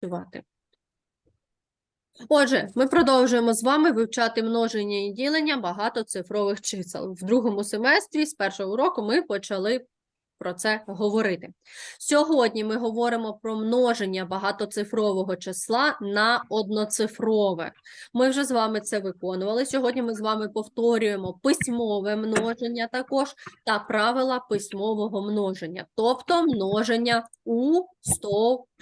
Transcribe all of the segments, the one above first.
працювати. Отже, ми продовжуємо з вами вивчати множення і ділення багатоцифрових чисел. В другому семестрі з першого уроку ми почали про це говорити. Сьогодні ми говоримо про множення багатоцифрового числа на одноцифрове. Ми вже з вами це виконували. Сьогодні ми з вами повторюємо письмове множення також та правила письмового множення, тобто множення у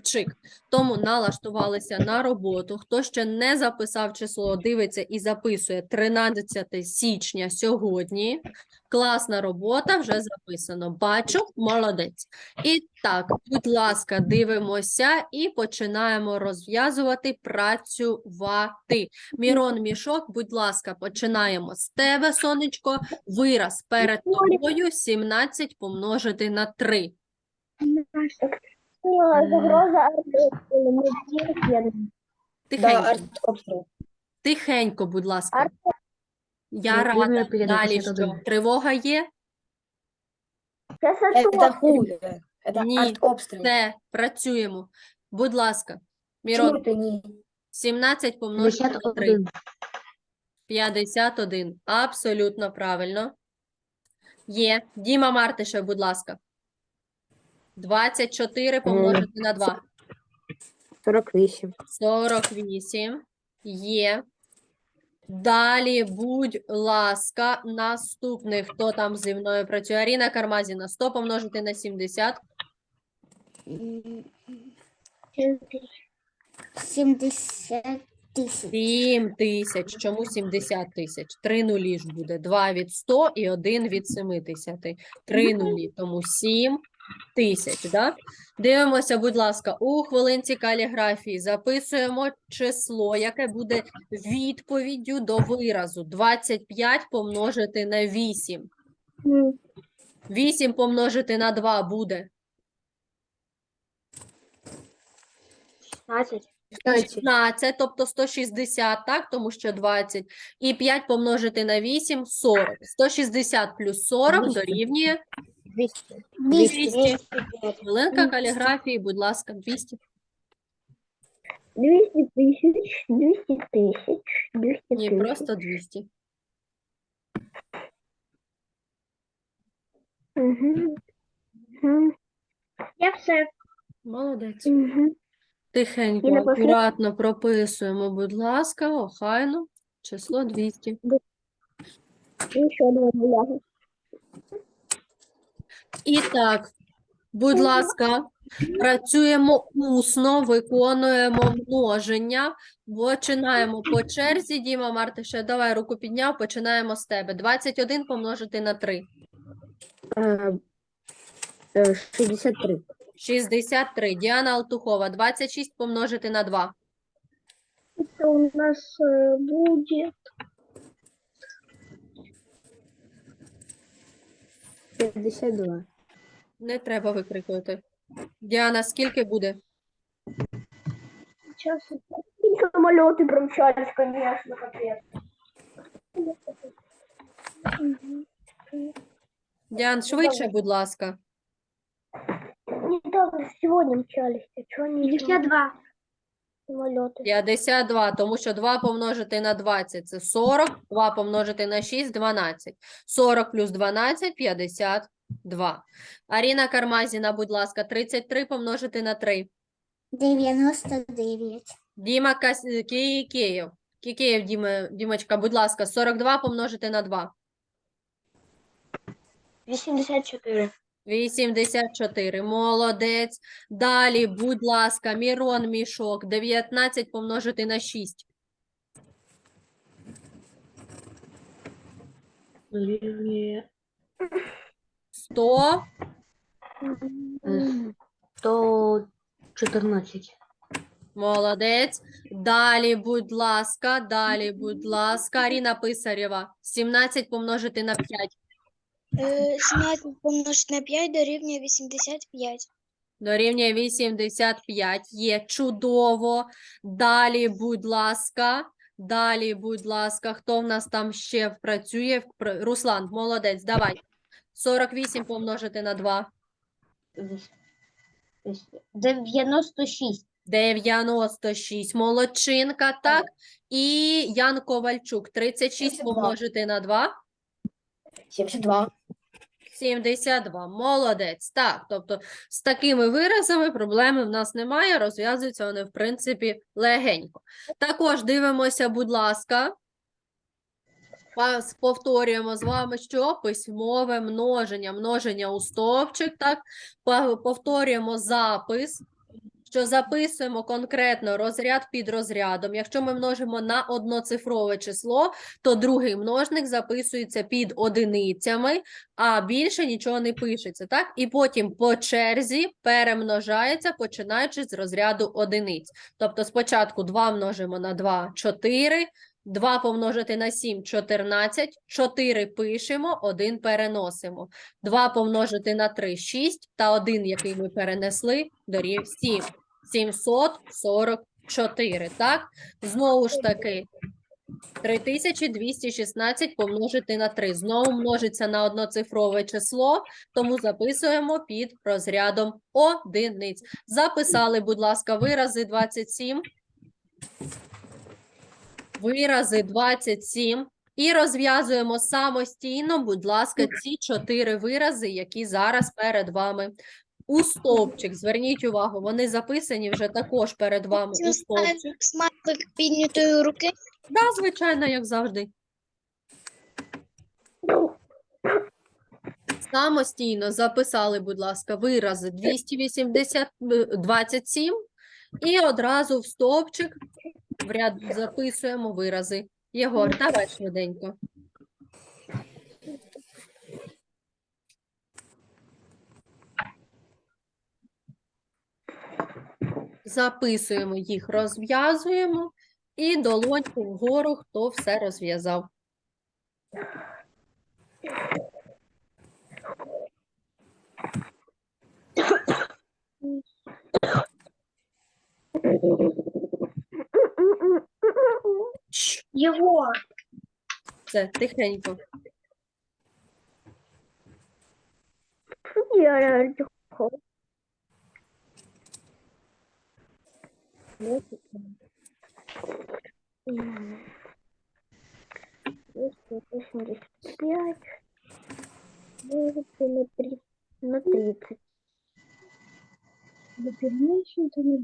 стовпчик. Тому налаштувалися на роботу. Хто ще не записав число, дивиться і записує 13 січня сьогодні. Класна робота, вже записано. Бачу, молодець. І так, будь ласка, дивимося і починаємо розв'язувати, працювати. Мірон Мішок, будь ласка, починаємо з тебе, сонечко. Вираз перед тобою 17 помножити на 3. Загроза артобстрілу. Тихенько, тихенько, будь ласка. Арт- Я Ну, рада. Рівня 51. Далі що? Тривога є? Це Это Сатурн. хуже. Это Не, артобстрел. Все, працюємо. Будь ласка. Мірон, Почему это не 17 помножити на 3. 51? 51. Абсолютно правильно. Є. Діма Мартиша, будь ласка. 24 помножити на 2. 48. 48. Є. Далі, будь ласка, наступний, хто там зі мною працює? Аріна Кармазіна. 100 помножити на 70. 70 тисяч. 7 тисяч. Чому 70 тисяч? Три нулі ж буде. 2 від 100 і 1 від 70. Три нулі, тому 7 тисяч. Да? Дивимося, будь ласка, у хвилинці каліграфії записуємо число, яке буде відповіддю до виразу. 25 помножити на 8. 8 помножити на 2 буде 16. 16, тобто 160, так, тому що 20. І 5 помножити на 8 – 40. 160 плюс 40 дорівнює 200. 200. Хвилинка каліграфії, будь ласка, 200. 200 тисяч, 200 тисяч, 200 Ні, тисяч. просто 200. Угу. Угу. Я все. Молодець. Угу. Тихенько, І акуратно прописуємо, будь ласка, охайно, число 200. І ще два нуля. І так, будь ласка, працюємо усно, виконуємо множення, починаємо по черзі. Діма, Марта, ще давай руку підняв, починаємо з тебе. 21 помножити на 3. Э, э, 63. 63. Діана Алтухова. 26 помножити на 2. Це у нас е, 52. Не треба викрикувати. Діана, скільки буде? Сейчас. И самолеты промчались, конечно, капец. Діан, швидше, будь ласка. Недавно, сегодня мчались. А что они 52 самолеты? 52, тому що 2 помножити на 20 – це 40, 2 помножити на 6 – 12. 40 плюс 12 – 52. Аріна Кармазіна, будь ласка, 33 помножити на 3. 99. Діма Кас... Ки- Київ. Кикеєв, Діма... Дімочка, будь ласка, 42 помножити на 2. 84. 84. Молодець. Далі, будь ласка, Мірон Мішок. 19 помножити на 6. Дорівнює 100. 114. Молодець. Далі, будь ласка, далі, будь ласка. Аріна Писарєва. 17 помножити на 5. Е, 17 помножити на 5 дорівнює 85. Дорівнює 85. Є чудово. Далі, будь ласка. Далі, будь ласка. Хто в нас там ще працює? Руслан, молодець, давай. 48 помножити на 2. 96. 96 молодчинка, так? І Ян Ковальчук 36 помножити на 2. 72. 72. Молодець. Так, тобто з такими виразами проблеми в нас немає, розв'язуються вони, в принципі, легенько. Також дивимося, будь ласка. Повторюємо з вами, що письмове множення, множення у стовпчик, так? Повторюємо запис, що записуємо конкретно розряд під розрядом. Якщо ми множимо на одноцифрове число, то другий множник записується під одиницями, а більше нічого не пишеться, так? І потім по черзі перемножається, починаючи з розряду одиниць. Тобто спочатку 2 множимо на 2 – 4, 2 помножити на 7 – 14, 4 пишемо, 1 переносимо. 2 помножити на 3 – 6, та 1, який ми перенесли, дорів 7. 744, так? Знову ж таки, 3216 помножити на 3. Знову множиться на одноцифрове число, тому записуємо під розрядом одиниць. Записали, будь ласка, вирази 27. Вирази 27. І розв'язуємо самостійно, будь ласка, ці чотири вирази, які зараз перед вами у стовпчик. Зверніть увагу, вони записані вже також перед вами у стовпчик. Смайлик піднятої руки. Да, звичайно, як завжди. Самостійно записали, будь ласка, вирази 280, е, 27 і одразу в стовпчик в ряд записуємо вирази. Єгор, давай швиденько. Записуємо їх, розв'язуємо і долоньку вгору, хто все розв'язав. Егор. Це тихенько. Я пять. Делится на три. На тридцать. Да перемешивай ты не.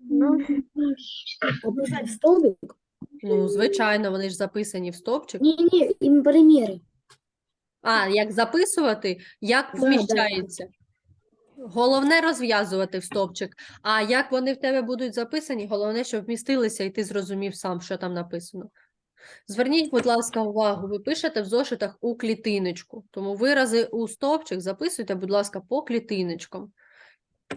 Ну, Описать столбик? Ну, звичайно, вони ж записані в стовпчик. Не-не, им примеры. А, як записувати, як Да, да. вміщається. Головне розв'язувати в стовпчик. А як вони в тебе будуть записані, головне, щоб вмістилися, і ти зрозумів сам, що там написано. Зверніть, будь ласка, увагу, ви пишете в зошитах у клітиночку, тому вирази у стовпчик записуйте, будь ласка, по клітиночкам.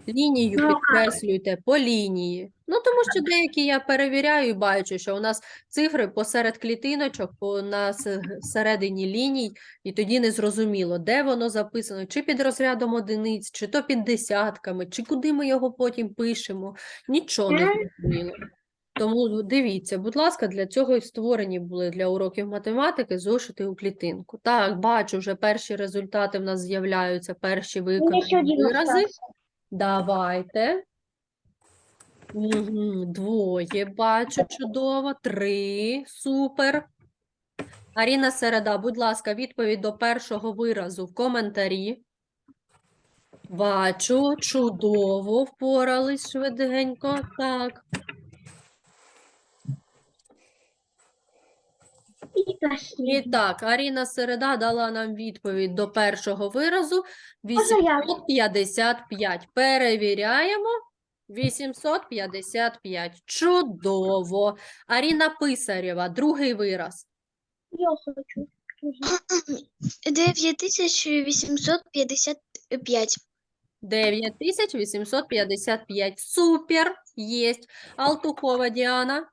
Лінію Ну, підкреслюйте по лінії. Ну, тому що деякі я перевіряю і бачу, що у нас цифри посеред клітиночок, по на середині ліній, і тоді не зрозуміло, де воно записано, чи під розрядом одиниць, чи то під десятками, чи куди ми його потім пишемо. Нічого не зрозуміло. Тому дивіться, будь ласка, для цього і створені були для уроків математики зошити у клітинку. Так, бачу, вже перші результати в нас з'являються, перші виконані вирази. Давайте. Угу, Двоє бачу, чудово. Три. Супер. Аріна Середа, будь ласка, відповідь до першого виразу в коментарі. Бачу, чудово, впорались швиденько. Так. І так, Аріна Середа дала нам відповідь до першого виразу Можна я? 855. Перевіряємо. 855. Чудово. Аріна Писарєва, другий вираз. Я хочу. тоже. 9855. 9855. Супер. Єсть. Алтухова Діана.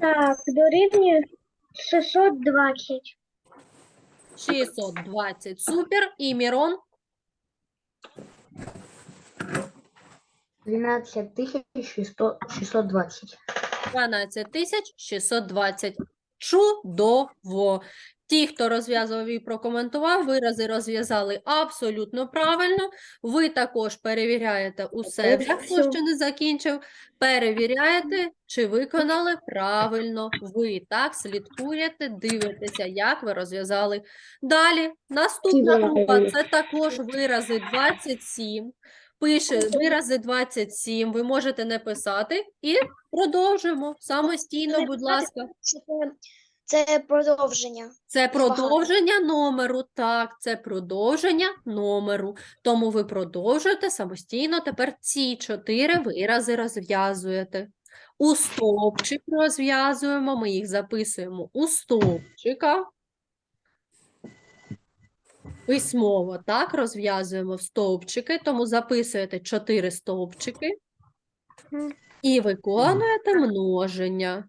Так, дорівнює 620. 620. Супер. І Мірон. 12 тысяч 620. 12620. Чудово! Ті, хто розв'язував і прокоментував, вирази розв'язали абсолютно правильно. Ви також перевіряєте у себе, хто ще не закінчив. Перевіряєте, чи виконали правильно ви. Так, слідкуєте, дивитеся, як ви розв'язали. Далі, наступна група це також вирази 27. Пише вирази 27, ви можете не писати і продовжуємо самостійно, будь ласка. Це, продовження. Це продовження номеру, так, це продовження номеру. Тому ви продовжуєте самостійно тепер ці чотири вирази розв'язуєте. У стовпчик розв'язуємо, ми їх записуємо у стовпчика. Письмово, так, розв'язуємо в стовпчики, тому записуєте чотири стовпчики і виконуєте множення.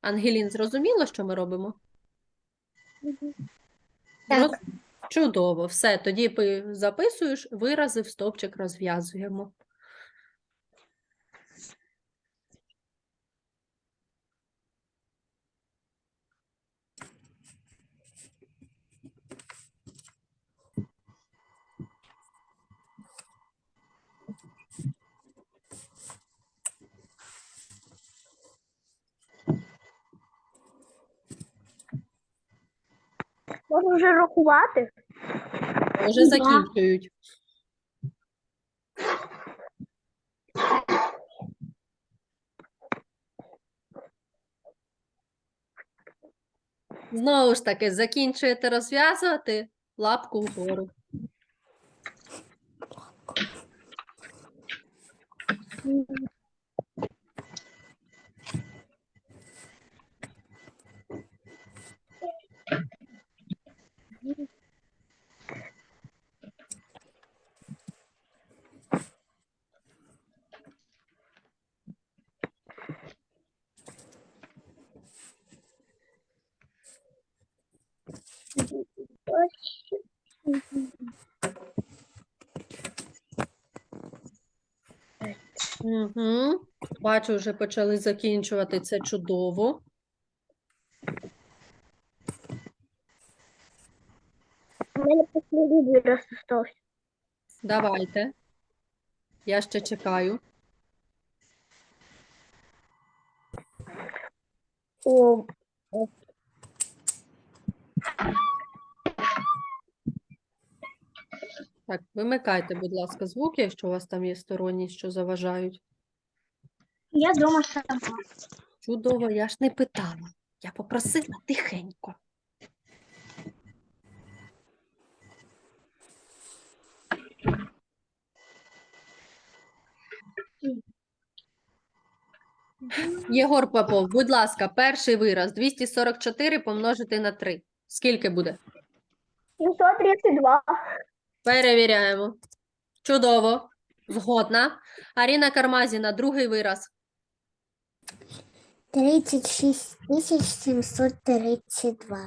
Ангелін, зрозуміло, що ми робимо? Так. Роз- Чудово, все. Тоді записуєш, вирази в стовпчик розв'язуємо. Можна вже рахувати. Вже закінчують. Знову ж таки, закінчуєте розв'язувати лапку вгору. Угу. Бачу, вже почали закінчувати. Це чудово. У мене останній вираз залишився. Давайте. Я ще чекаю. О, Так, вимикайте, будь ласка, звуки, якщо у вас там є сторонні, що заважають. я дома сама. Чудово, я ж не питала. Я попросила тихенько. Єгор Попов, будь ласка, перший вираз 244 помножити на 3. Скільки буде? 732. Перевіряємо. Чудово. Згодна. Аріна Кармазіна, другий вираз. 36 732.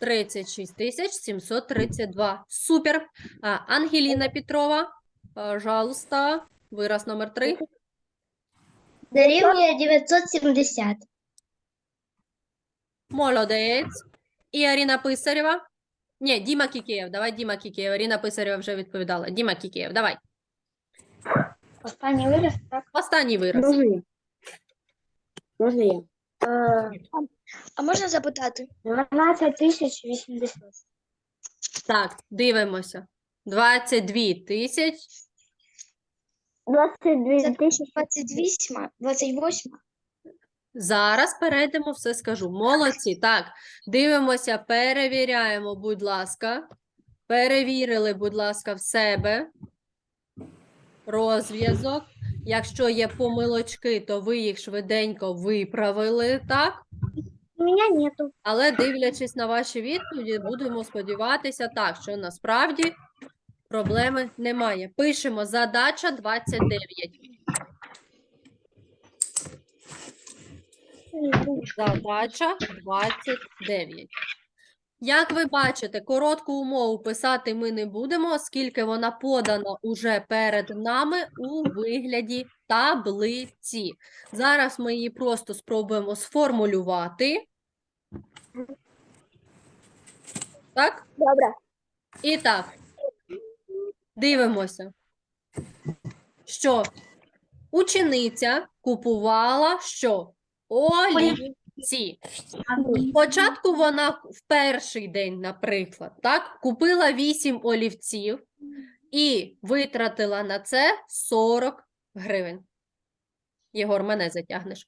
36 732. Супер. А, Ангеліна Петрова, пожалуйста, вираз номер 3. Дорівнює 970. Молодець. І Аріна Писарєва. Ні, Діма Кікеєв. Давай Діма Кікеєв. Аріна Писарєва вже відповідала. Діма Кікеєв, давай. Останній вираз, так? Останній вираз. Можна я? Можна я? А можна запитати? 12 тисяч 80. Так, дивимося. 22 тисяч. 22 тисячі. 28, 28. Зараз перейдемо, все скажу. Молодці. Так, дивимося, перевіряємо, будь ласка. Перевірили, будь ласка, в себе розв'язок. Якщо є помилочки, то ви їх швиденько виправили, так? У мене нету. Але дивлячись на ваші відповіді, будемо сподіватися, так, що насправді проблеми немає. Пишемо задача 29. Задача 29. Як ви бачите, коротку умову писати ми не будемо, оскільки вона подана уже перед нами у вигляді таблиці. Зараз ми її просто спробуємо сформулювати. Так? Добре. І так, дивимося, що учениця купувала що? Олівці. Спочатку вона в перший день, наприклад, так, купила 8 олівців і витратила на це 40 гривень. Єгор, мене затягнеш.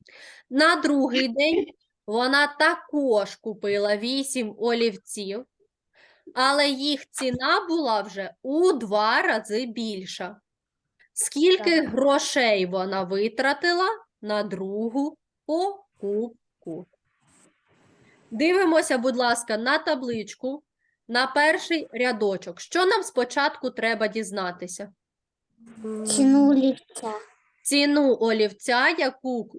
На другий день вона також купила 8 олівців, але їх ціна була вже у два рази більша. Скільки грошей вона витратила на другу покупку? Дивимося, будь ласка, на табличку, на перший рядочок. Що нам спочатку треба дізнатися? Ціну олівця. Ціну олівця, яку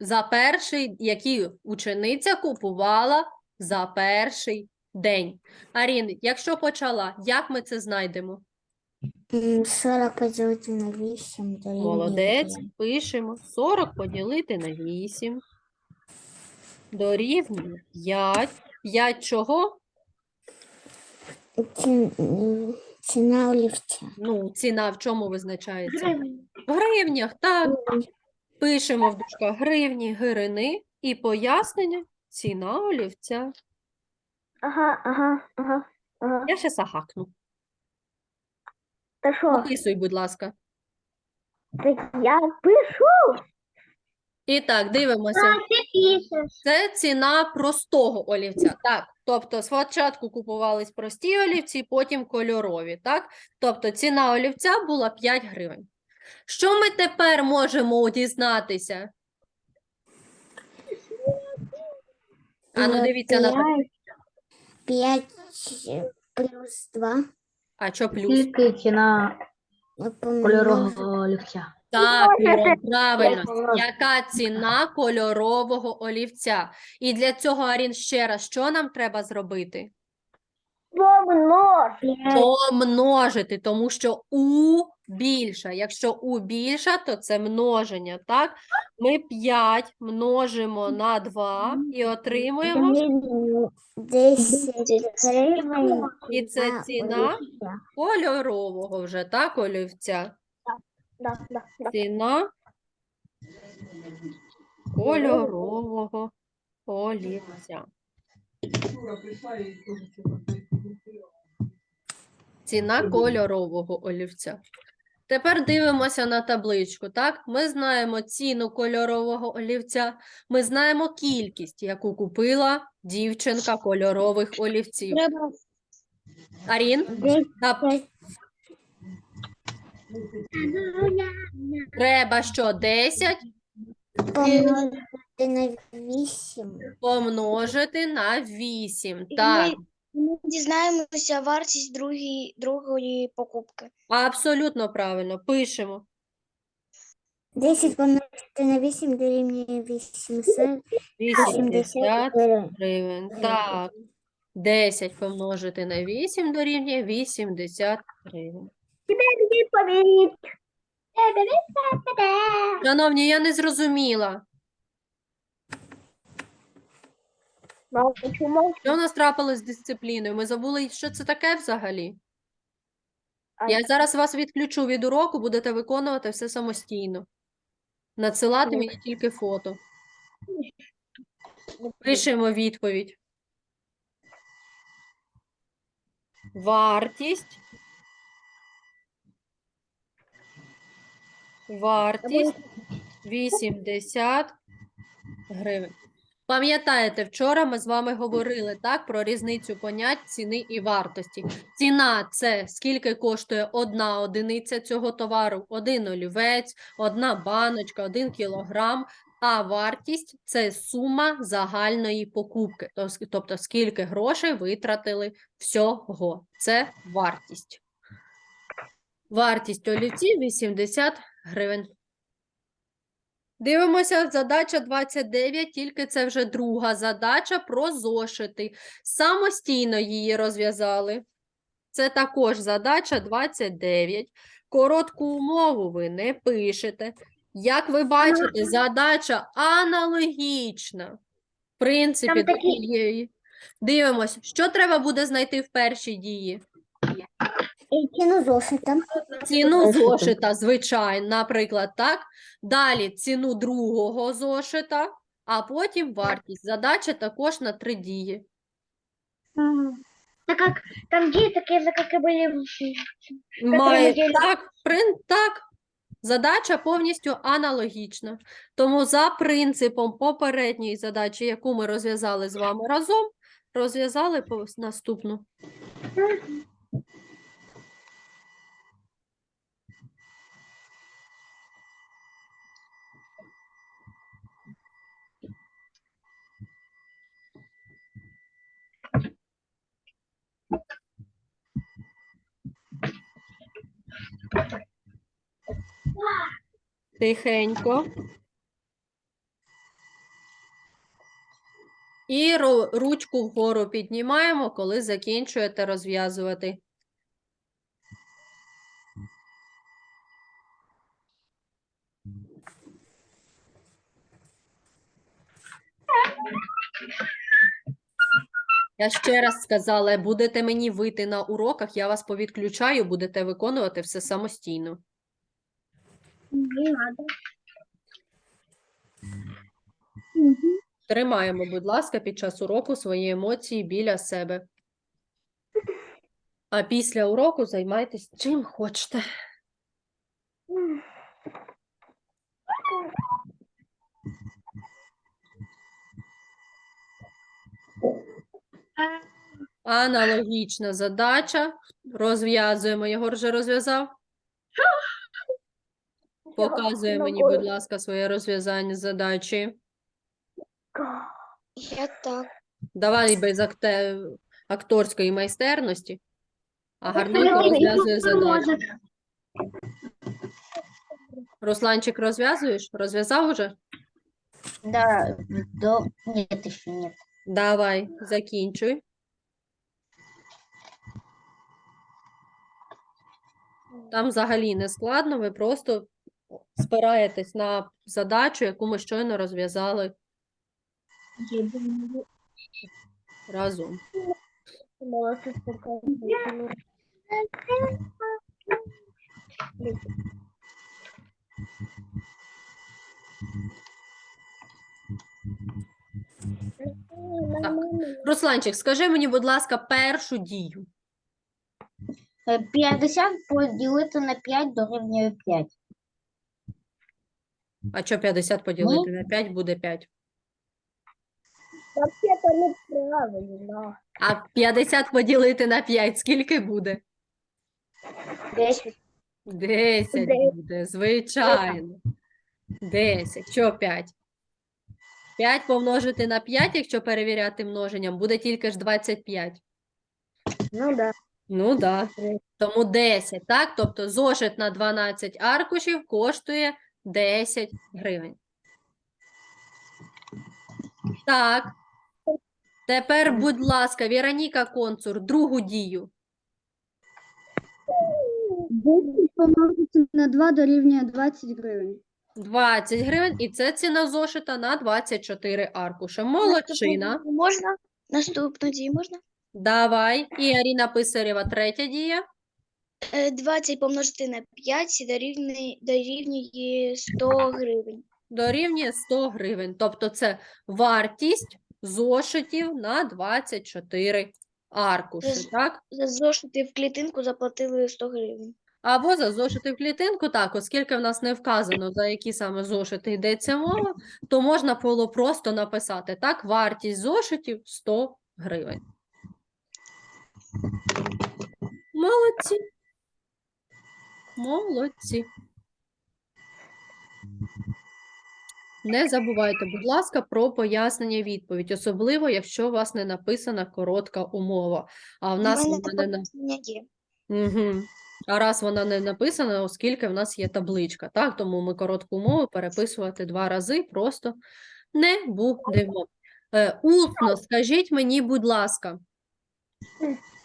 за перший, який учениця купувала за перший день. Арін, якщо почала, як ми це знайдемо? 40 поділити на 8 дорівнює Молодець, пишемо. 40 поділити на 8. Дорівнює 5. 5 чого? Ці- м, Ціна олівця. Ну, ціна в чому визначається? В гривнях, так. Пишемо в дужках гривні, гирини і пояснення ціна олівця. Ага, ага, ага, ага. Я ще сахакну. Та що? Описуй, будь ласка. Так я пишу. І так, дивимося. ти пишеш. Це ціна простого олівця. Так, тобто спочатку купувались прості олівці, потім кольорові. Так? Тобто ціна олівця була 5 гривень. Що ми тепер можемо дізнатися? А ну Е, дивіться на таблицю. 5 плюс 2 А що плюс? Скільки ціна кольорового олівця? Так, правильно. Яка ціна кольорового олівця? І для цього, Арін, ще раз, що нам треба зробити? Помнож. Помножити, тому що у більша. Якщо у більша, то це множення, так? Ми 5 множимо на 2 і отримуємо, 10 гривень. і це ціна кольорового вже, так, олівця? Да, да, да. Ціна кольорового олівця. Ціна кольорового олівця. Тепер дивимося на табличку. Так, ми знаємо ціну кольорового олівця. Ми знаємо кількість, яку купила дівчинка кольорових олівців. Треба Арін, треба що 10 помножити на 8. помножити на 8. Так, ми дізнаємося вартість другої, другої покупки. абсолютно правильно. Пишемо. 10 помножити на 8 дорівнює 800. 80 гривень. Так. 10 помножити на 8 дорівнює 80 гривень. Відповідь. Шановні, я не зрозуміла. Що у нас трапилось з дисципліною? Ми забули, що це таке взагалі? А Я зараз вас відключу від уроку, будете виконувати все самостійно. Надсилати мені тільки фото. Пишемо відповідь. Вартість. Вартість 80 гривень. Пам'ятаєте, вчора ми з вами говорили так про різницю понять ціни і вартості. Ціна це скільки коштує одна одиниця цього товару, один олівець, одна баночка, один кілограм. А вартість це сума загальної покупки, тобто скільки грошей витратили всього. Це вартість. Вартість олівців 80 гривень. Дивимося, задача 29, тільки це вже друга задача про зошити. Самостійно її розв'язали. Це також задача 29. Коротку умову ви не пишете. Як ви бачите, задача аналогічна. В принципі, до тієї. Дивимось, що треба буде знайти в першій дії? Ціну зошита. Ціну Зошита. звичайно, наприклад, так. Далі ціну другого зошита, а потім вартість. Задача також на три дії. Так как там где такие же, как и Має так, прин, так. Задача повністю аналогічна. Тому за принципом попередньої задачі, яку ми розв'язали з вами разом, розв'язали наступну. Тихенько. І ручку вгору піднімаємо, коли закінчуєте розв'язувати. Я ще раз сказала, будете мені вийти на уроках, я вас повідключаю, будете виконувати все самостійно. Не надо. Тримаємо, будь ласка, під час уроку свої емоції біля себе. А після уроку займайтесь чим хочете. Аналогічна задача. Розв'язуємо. Єгор вже розв'язав? Показує мені, будь ласка, своє розв'язання задачі. Я так. Давай без акте... акторської майстерності, а гарненько розв'язує задачу. Русланчик, розв'язуєш? Розв'язав уже? Да, до... Нет, еще нет. Давай, закінчуй. Там взагалі не складно, ви просто спираєтесь на задачу, яку ми щойно розв'язали разом. Я Русланчик, скажи мені, будь ласка, першу дію. Е, 50 поділити на 5 дорівнює 5. А що 50 поділити на 5 буде 5? Вообще-то неправильно. А 50 поділити на 5 скільки буде? 10. 10 Десять. буде, звичайно. 10. Що 5? 5 помножити на 5, якщо перевіряти множенням, буде тільки ж 25. Ну да. Ну да. Тому 10, так? Тобто зошит на 12 аркушів коштує 10 гривень. Так. Тепер, будь ласка, Віроніка Концур, другу дію. 10 помножити на 2 дорівнює 20 гривень. 20 гривень, і це ціна зошита на 24 аркуша. Молодчина. Можна? Наступну дію можна? Давай. І Аріна Писарєва, третя дія. Е, 20 помножити на 5 дорівнює, дорівнює 100 гривень. Дорівнює 100 гривень. Тобто це вартість зошитів на 24 аркуші, Роз- так? За зошити в клітинку заплатили 100 гривень. Або за зошити в клітинку, так, оскільки в нас не вказано, за які саме зошити йдеться мова, то можна було просто написати, так, вартість зошитів 100 гривень. Молодці. Молодці. Не забувайте, будь ласка, про пояснення відповідь, особливо, якщо у вас не написана коротка умова. А в нас У мене мене є. Угу. А раз вона не написана, оскільки в нас є табличка, так? Тому ми коротку мову переписувати два рази просто не будемо. Е, усно скажіть мені, будь ласка,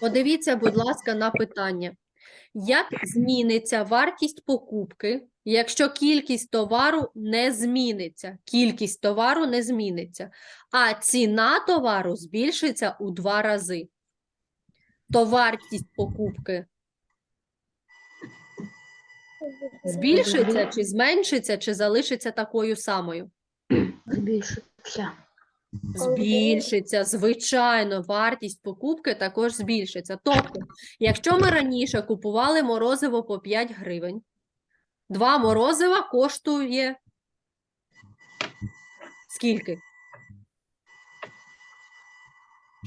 подивіться, будь ласка, на питання. Як зміниться вартість покупки, якщо кількість товару не зміниться? Кількість товару не зміниться, а ціна товару збільшиться у два рази. То вартість покупки збільшиться чи зменшиться, чи залишиться такою самою? Збільшився. Збільшиться, звичайно, вартість покупки також збільшиться. Тобто, якщо ми раніше купували морозиво по 5 гривень, два морозива коштує скільки?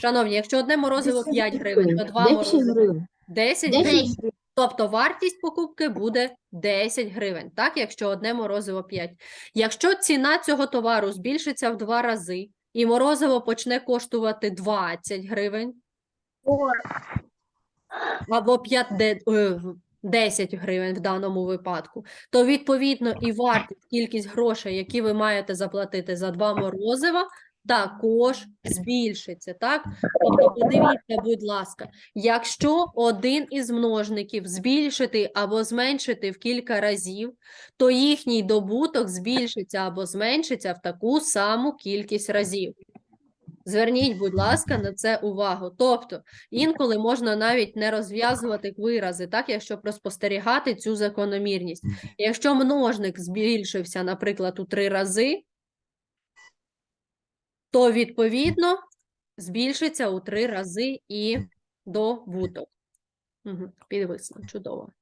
Шановні, якщо одне морозиво 5 гривень, то два 10 морозива 10 гривень. Тобто вартість покупки буде 10 гривень, так, якщо одне морозиво 5. Якщо ціна цього товару збільшиться в два рази, і морозиво почне коштувати 20 гривень, або 5, де- е, в- 10 гривень в даному випадку, то відповідно і вартість, кількість грошей, які ви маєте заплатити за два морозива, також збільшиться, так? Тобто подивіться, будь ласка, якщо один із множників збільшити або зменшити в кілька разів, то їхній добуток збільшиться або зменшиться в таку саму кількість разів. Зверніть, будь ласка, на це увагу. Тобто, інколи можна навіть не розв'язувати вирази, так, якщо проспостерігати цю закономірність. Якщо множник збільшився, наприклад, у три рази, то відповідно збільшиться у три рази і добуток. Угу, підвисло, чудово.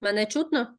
Мене чутно?